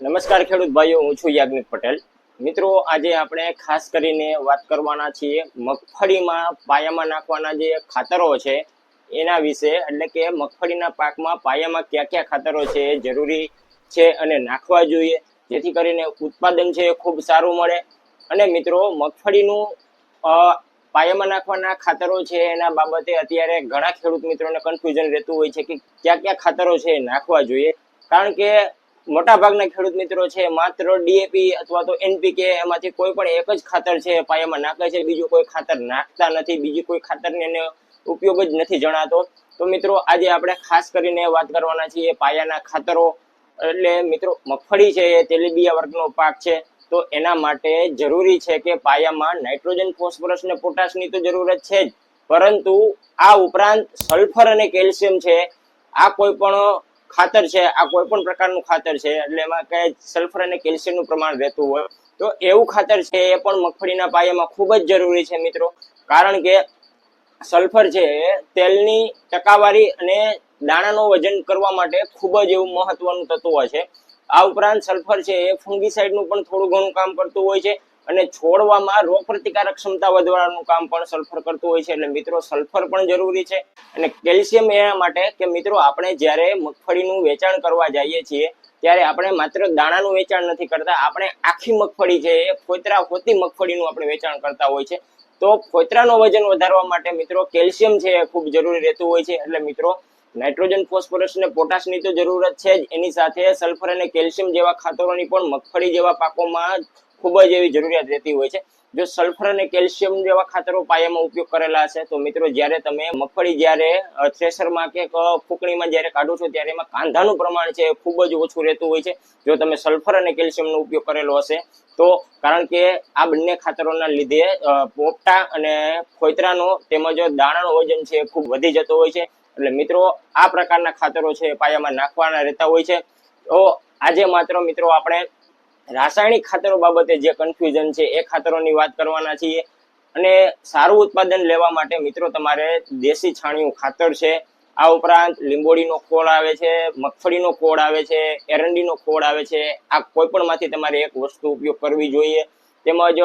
નમસ્કાર ખેડૂત ભાઈઓ, હું છું યાજ્ઞિક પટેલ. મિત્રો, આજે આપણે ખાસ કરીને વાત કરવાના છીએ મગફળીમાં પાયામાં નાખવાના જે ખાતરો છે, એના વિશે. એટલે કે મગફળીના પાકમાં પાયામાં કયા કયા ખાતરો છે, એ જરૂરી છે અને નાખવા જોઈએ. જેથી કરીને ઉત્પાદન છે એ ખૂબ સારું મળે. અને મિત્રો, મગફળીનું પાયામાં નાખવાના ખાતરો છે, એના બાબતે અત્યારે ઘણા ખેડૂત મિત્રોને કન્ફ્યુઝન રહેતું હોય છે કે કયા કયા ખાતરો છે એ નાખવા જોઈએ. કારણ કે મોટા ભાગના ખેડૂત મિત્રો છે, માત્ર ડીએપી અથવા તો એનપીકે એમાંથી કોઈ પણ એક જ ખાતર છે, પાયામાં નાખે છે, બીજું કોઈ ખાતર નાખતા નથી, બીજી કોઈ ખાતરને એને ઉપયોગ જ નથી જણાતો. તો મિત્રો, આજે આપણે ખાસ કરીને વાત કરવાના છીએ પાયાના ખાતરો. એટલે મિત્રો, મગફળી છે, એ તેલીબિયા વર્ગનો પાક છે. તો એના માટે જરૂરી છે કે પાયામાં નાઇટ્રોજન, ફોસ્ફરસ ને પોટાશની તો જરૂરત છે જ. પરંતુ આ ઉપરાંત સલ્ફર અને કેલ્શિયમ છે. આ કોઈ પણ ખાતર છે, આ કોઈ પણ પ્રકારનું ખાતર છે, એટલે એમાં કે સલ્ફર અને કેલ્શિયમનું પ્રમાણ રહેતું હોય. તો એવું ખાતર છે, એ પણ મગફળીના પાયામાં ખૂબ જ જરૂરી છે મિત્રો. કારણ કે સલ્ફર છે, તેલની ટકાવારી અને દાણાનું વજન કરવા માટે ખૂબ જ એવું મહત્વનું તત્વ છે. આ ઉપરાંત સલ્ફર છે, એ ફંગીસાઇડનું પણ થોડું ઘણું કામ કરતું હોય છે. અને છોડવામાં રોગ પ્રતિકારક ક્ષમતા વધવાનું કામ પણ સલ્ફર કરતું હોય છે. એટલે મિત્રો, સલ્ફર પણ જરૂરી છે. અને કેલ્શિયમ એના માટે કે મિત્રો, આપણે જ્યારે મગફળીનું વેચાણ કરવા જઈએ છીએ, ત્યારે આપણે માત્ર દાણાનું વેચાણ નથી કરતા. આપણે આખી મગફળી છે, એ ફોતરા ખોતી મગફળીનું આપણે વેચાણ કરતા હોય છે. તો ખોતરાનું વજન વધારવા માટે મિત્રો, કેલ્શિયમ છે એ ખૂબ જરૂરી રહેતું હોય છે. એટલે મિત્રો, નાઇટ્રોજન, ફોસ્ફરસ અને પોટાશની તો જરૂરત છે જ. એની સાથે સલ્ફર અને કેલ્શિયમ જેવા ખાતરોની પણ મગફળી જેવા પાકોમાં ખૂબ જ એવી જરૂરિયાત રહેતી હોય છે. જો સલ્ફર અને કેલ્શિયમ જેવા ખાતરો પાયામાં ઉપયોગ કરેલા હશે તો મિત્રો જ્યારે તમે મગફળી જ્યારે થ્રેસરમાં કે ફૂકણીમાં જ્યારે કાઢો છો, ત્યારે એમાં કાંધાનું પ્રમાણ છે ખૂબ જ ઓછું રહેતું હોય છે. જો તમે સલ્ફર અને કેલ્શિયમનો ઉપયોગ કરેલો હશે, તો કારણ કે આ બંને ખાતરોના લીધે પોપટા અને ખોતરાનો તેમજ દાણાનો વજન છે ખૂબ વધી જતો હોય છે. એટલે મિત્રો, આ પ્રકારના ખાતરો છે પાયામાં નાખવાના રહેતા હોય છે. તો આજે માત્ર મિત્રો આપણે રાસાયણિક ખાતરો બાબતે જે કન્ફ્યુઝન છે, એ ખાતરોની વાત કરવાના છીએ. અને સારું ઉત્પાદન લેવા માટે મિત્રો તમારે દેશી છાણિયું ખાતર છે. આ ઉપરાંત લીંબોડીનો ખોળ આવે છે, મગફળીનો ખોળ આવે છે, એરંડીનો ખોળ આવે છે. આ કોઈ પણ માંથી તમારે એક વસ્તુ ઉપયોગ કરવી જોઈએ. તેમજ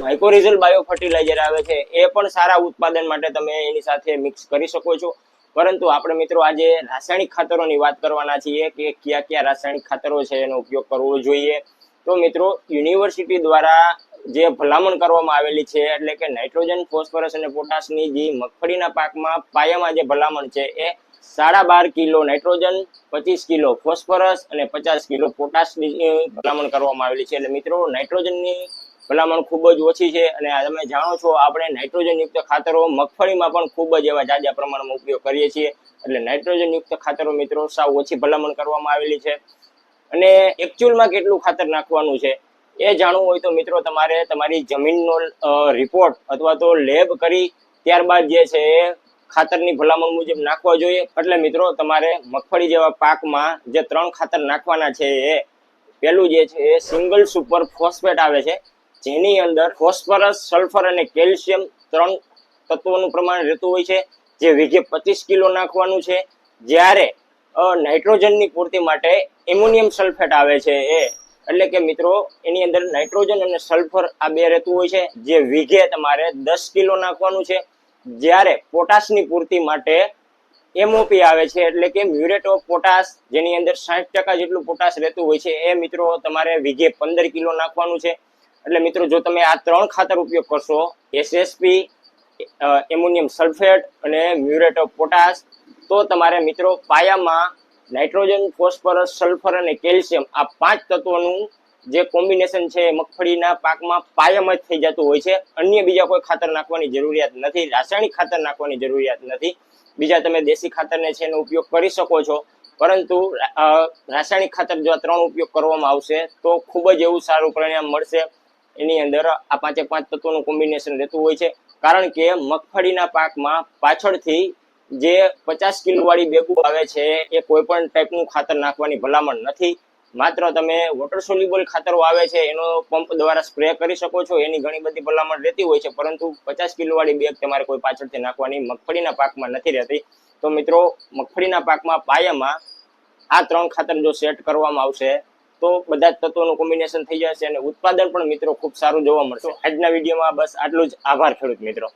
માઇક્રોરિઝલ બાયો ફર્ટિલાઇઝર આવે છે, એ પણ સારા ઉત્પાદન માટે તમે એની સાથે મિક્સ કરી શકો છો. પરંતુ આપણે મિત્રો આજે રાસાયણિક ખાતરોની વાત કરવાના છીએ કે કયા કયા રાસાયણિક ખાતરો છે એનો ઉપયોગ કરવો જોઈએ. તો મિત્રો, યુનિવર્સિટી દ્વારા જે ભલામણ કરવામાં આવેલી છે, એટલે કે નાઇટ્રોજન, ફોસ્ફરસ અને પોટાશની જે મગફળીના પાકમાં પાયામાં જે ભલામણ છે, એ સાડા બાર કિલો નાઇટ્રોજન, પચીસ કિલો ફોસ્ફરસ અને પચાસ કિલો પોટાશની ભલામણ કરવામાં આવેલી છે. એટલે મિત્રો, નાઇટ્રોજનની ભલામણ ખૂબ જ ઓછી છે અને તમે જાણો છો, આપણે નાઇટ્રોજન યુક્ત ખાતરો મગફળીમાં પણ ખૂબ જ એવા જાજા પ્રમાણમાં ઉપયોગ કરીએ છીએ. એટલે નાઇટ્રોજન યુક્ત ખાતરો મિત્રો, સાવ ઓછી ભલામણ કરવામાં આવેલી છે. અને એકચ્યુઅલમાં કેટલું ખાતર નાખવાનું છે એ જાણવું હોય તો મિત્રો તમારે તમારી જમીનનો રિપોર્ટ અથવા તો લેબ કરી ત્યારબાદ જે છે એ ખાતરની ભલામણ મુજબ નાખવા જોઈએ. એટલે મિત્રો તમારે મગફળી જેવા પાકમાં જે ત્રણ ખાતર નાખવાના છે એ પહેલું જે છે એ સિંગલ સુપર ફોસ્ફેટ આવે છે. જેની અંદર ફોસ્ફરસ સલ્ફર અને કેલ્શિયમ ત્રણ તત્વોનું પ્રમાણ રહેતું હોય છે. જે વીઘે પચીસ કિલો નાખવાનું છે. જ્યારે નાઇટ્રોજનની પૂર્તિ માટે એમોનિયમ સલ્ફેટ આવે છે એ. એટલે કે મિત્રો, એની અંદર નાઇટ્રોજન અને સલ્ફર આ બે રહેતું હોય છે, જે વીઘે તમારે દસ કિલો નાખવાનું છે. જ્યારે પોટાશની પૂર્તિ માટે એમઓપી આવે છે, એટલે કે મ્યુરેટ ઓફ પોટાશ જેની અંદર સાઠ ટકા જેટલું પોટાશ રહેતું હોય છે, એ મિત્રો તમારે વીઘે પંદર કિલો નાખવાનું છે. એટલે મિત્રો, જો તમે આ ત્રણ ખાતર ઉપયોગ કરશો એસએસપી એમોનિયમ સલ્ફેટ અને મ્યુરેટ ઓફ પોટાશ તો તમારે મિત્રો પાયામાં નાઇટ્રોજન, ફોસ્ફરસ, સલ્ફર અને કેલ્શિયમ આ પાંચ તત્વોનું જે કોમ્બિનેશન છે મગફળીના પાકમાં પાયામાં જ થઈ જતું હોય છે. અન્ય બીજા કોઈ ખાતર નાખવાની જરૂરિયાત નથી. રાસાયણિક ખાતર નાખવાની જરૂરિયાત નથી. બીજા તમે દેશી ખાતરને છે એનો ઉપયોગ કરી શકો છો. પરંતુ રાસાયણિક ખાતર જો આ ત્રણ ઉપયોગ કરવામાં આવશે, તો ખૂબ જ એવું સારું પરિણામ મળશે. એની અંદર આ પાંચે પાંચ તત્વોનું કોમ્બિનેશન રહેતું હોય છે. કારણ કે મગફળીના પાકમાં પાછળથી જે પચાસ કિલો વાળી બેગુ આવે છે, એ કોઈ પણ ટાઈપનું ખાતર નાખવાની ભલામણ નથી. માત્ર તમે વોટર સોલ્યુબલ ખાતરો આવે છે, એનો પંપ દ્વારા સ્પ્રે કરી શકો છો, એની ઘણી બધી ભલામણ રહેતી હોય છે, પરંતુ પચાસ કિલો વાળી બેગ તમારે કોઈ પાછળથી નાખવાની મગફળીના પાકમાં નથી રહેતી. તો મિત્રો, મગફળીના પાકમાં પાયામાં આ ત્રણ ખાતર જો સેટ કરવામાં આવશે, તો બધા તત્વોનું કોમ્બિનેશન થઈ જશે અને ઉત્પાદન પણ મિત્રો ખૂબ સારું જોવા મળશે. આજના વિડીયોમાં બસ આટલું જ. આભાર ખેડૂત મિત્રો.